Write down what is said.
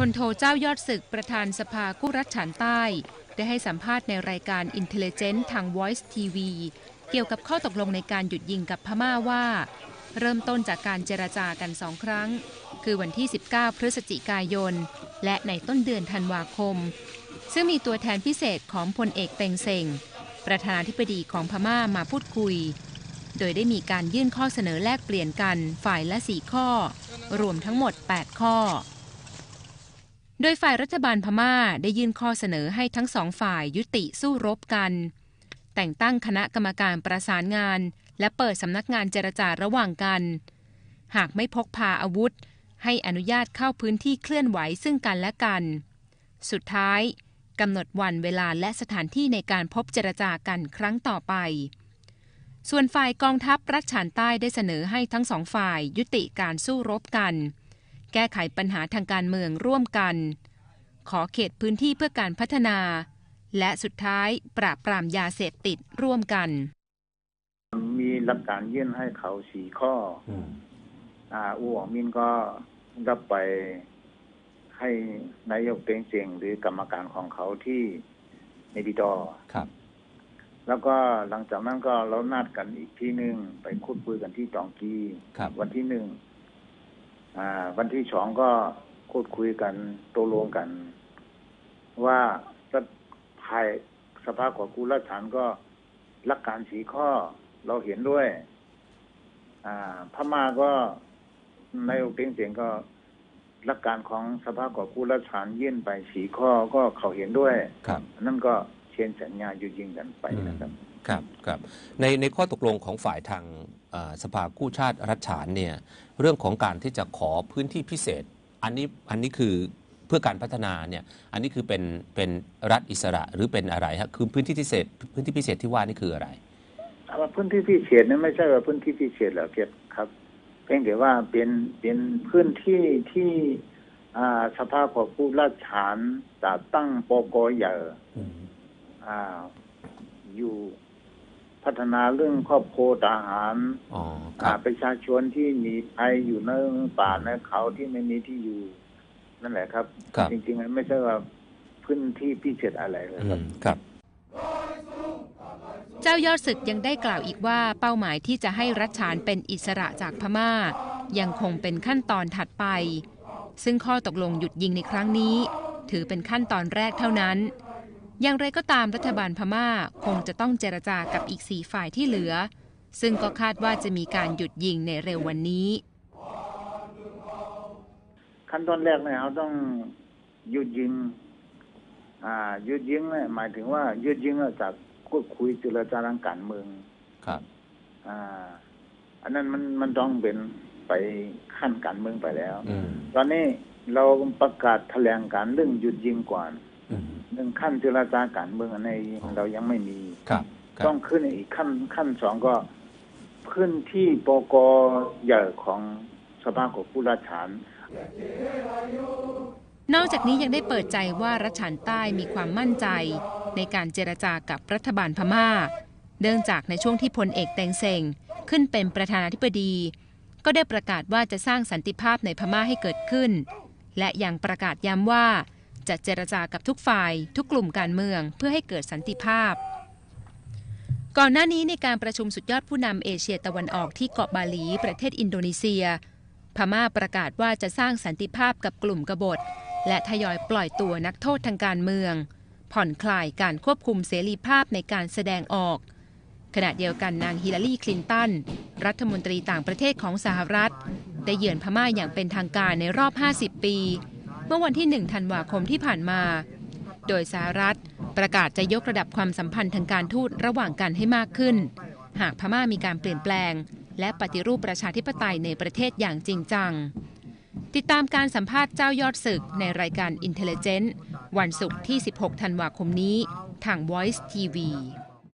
พลโทเจ้ายอดศึกประธานสภากู้รัฐฉานใต้ ได้ให้สัมภาษณ์ในรายการ Intelligent ทาง Voice TV เกี่ยวกับข้อตกลงในการหยุดยิงกับพม่าว่า เริ่มต้นจากการเจรจากันสองครั้ง คือวันที่ 19 พฤศจิกายน และในต้นเดือนธันวาคม ซึ่งมีตัวแทนพิเศษของพลเอกเต็งเซ็งประธานาธิบดีของพม่ามาพูดคุย โดยได้มีการยื่นข้อเสนอแลกเปลี่ยนกันฝ่ายละ4ข้อ รวมทั้งหมด 8 ข้อ โดยฝ่ายรัฐบาลพม่าได้ยื่นข้อเสนอให้ทั้งสองฝ่ายยุติสู้รบกัน แต่งตั้งคณะกรรมการประสานงาน และเปิดสำนักงานเจรจาระหว่างกัน หากไม่พกพาอาวุธ ให้อนุญาตเข้าพื้นที่เคลื่อนไหวซึ่งกันและกัน สุดท้ายกำหนดวันเวลาและสถานที่ในการพบเจรจากันครั้งต่อไป ส่วนฝ่ายกองทัพรัฐฉานใต้ได้เสนอให้ทั้งสองฝ่ายยุติการสู้รบกัน แก้ไขปัญหาทางการเมืองร่วมกัน ขอเขตพื้นที่เพื่อการพัฒนา และสุดท้ายปราบปรามยาเสพติดร่วมกัน มีหลักการยื่นให้เขาสี่ข้ออืมอ่าอูหวงมินก็รับไปให้นายกเต็งเจียงหรือกรรมการของเขาที่ในบิดอครับ แล้วก็หลังจากนั้นก็เรานัดกันอีกที่หนึ่งไปคุยคุยกันที่ตองกีครับวันที่หนึ่งอ่า วันที่สองก็คุยคุยกันโตลงกัน ว่าจะภายสภาของกุลฐานก็หลักการสีข้อเราเห็นด้วย อ่า พม่าก็นายกเต็งเสียงก็หลักการของสภาของกุลฐานยื่นไปสีข้อก็เขาเห็นด้วย ครับ นั่นก็เชียนสัญญาหยุดยิงกันไปนะครับ ครับครับในในข้อตกลงของฝ่ายทางเอ่อ สภากู้ชาติรัฐฉานเนี่ยเรื่องของการที่จะขอพื้นที่พิเศษ อันนี้อันนี้คือเพื่อการพัฒนาเนี่ยอันนี้คือเป็นเป็นรัฐอิสระหรือเป็นอะไรฮะคือพื้นที่พิเศษ พื้นที่พิเศษที่ว่านี่คืออะไรเอาว่าพื้นที่พิเศษนั้นไม่ใช่ว่าพื้นที่พิเศษหรอกเกียรติครับเพียงแต่ว่าเป็นเป็นพื้นที่ที่อ่าสภาของผู้ราชฐานจะตั้งปกใหญ่อืมอ่าอยู่ พัฒนาเรื่องครอบครัวทหารอ๋อคอ่ารับประชาชนที่หนีภัยอยู่ในป่าในเขาที่ไม่มีที่อยู่ นั่นแหละครับครับจริงๆมันไม่ใช่ว่าพื้นที่พิเศษอะไรเลยอืครับมครับเจ้ายอดศึกยังได้กล่าวอีกว่าเป้าหมายที่จะให้รัฐฉานเป็นอิสระจากพม่า ยังคงเป็นขั้นตอนถัดไป ซึ่งข้อตกลงหยุดยิงในครั้งนี้ ถือเป็นขั้นตอนแรกเท่านั้น อย่างไรก็ตามรัฐบาลพม่าคงจะต้องเจรจากับอีกสี่ฝ่ายที่เหลือ ซึ่งก็คาดว่าจะมีการหยุดยิงในเร็ววันนี้ ขั้นตอนแรกเนี่ยเขาต้องหยุดยิงอ่าหยุดยิงเนี่ยหมายถึงว่าหยุดยิงเนี่ยจากพูดคุยเจรจาทางการเมืองครับอ่าอันนั้นมันมันต้องเป็นไปขั้นการเมืองไปแล้วอืมตอนนี้เราประกาศแถลงการเรื่องหยุดยิงก่อน อืมเรื่องขั้นเจรจาการเมืองอันในเรายังไม่มีครับครัต้บองขึ้นอีกขั้นขั้นสองก็ขึ้นที่ปกใหญ่ของสภาของผู้ราชฐานนอกจากนี้ยังได้เปิดใจว่ารัฐฉานใต้มีความมั่นใจ ในการเจรจากับรัฐบาลพม่า เนื่องจากในช่วงที่พลเอกแตงเซงขึ้นเป็นประธานาธิบดี ก็ได้ประกาศว่าจะสร้างสันติภาพในพม่าให้เกิดขึ้น และยังประกาศย้ำว่า จะเจรจากับทุกฝ่าย ทุกกลุ่มการเมืองเพื่อให้เกิดสันติภาพ ก่อนหน้านี้ในการประชุมสุดยอดผู้นำเอเชียตะวันออกที่เกาะบาหลีประเทศอินโดนีเซีย พม่าประกาศว่าจะสร้างสันติภาพกับกลุ่มกบฏ และทยอยปล่อยตัวนักโทษทางการเมือง ผ่อนคลายการควบคุมเสรีภาพในการแสดงออก ขณะเดียวกันนางฮิลลารี คลินตัน รัฐมนตรีต่างประเทศของสหรัฐ ได้เยือนพม่าอย่างเป็นทางการในรอบ 50 ปี เมื่อวันที่ 1 ธันวาคมที่ผ่านมา โดยสหรัฐประกาศจะยกระดับความสัมพันธ์ทางการทูตระหว่างกันให้มากขึ้น หากพม่ามีการเปลี่ยนแปลง และปฏิรูปประชาธิปไตยในประเทศอย่างจริงจัง ติดตามการสัมภาษณ์เจ้ายอดศึกในรายการ Intelligent วันศุกร์ที่ 16 ธันวาคมนี้ ทาง Voice TV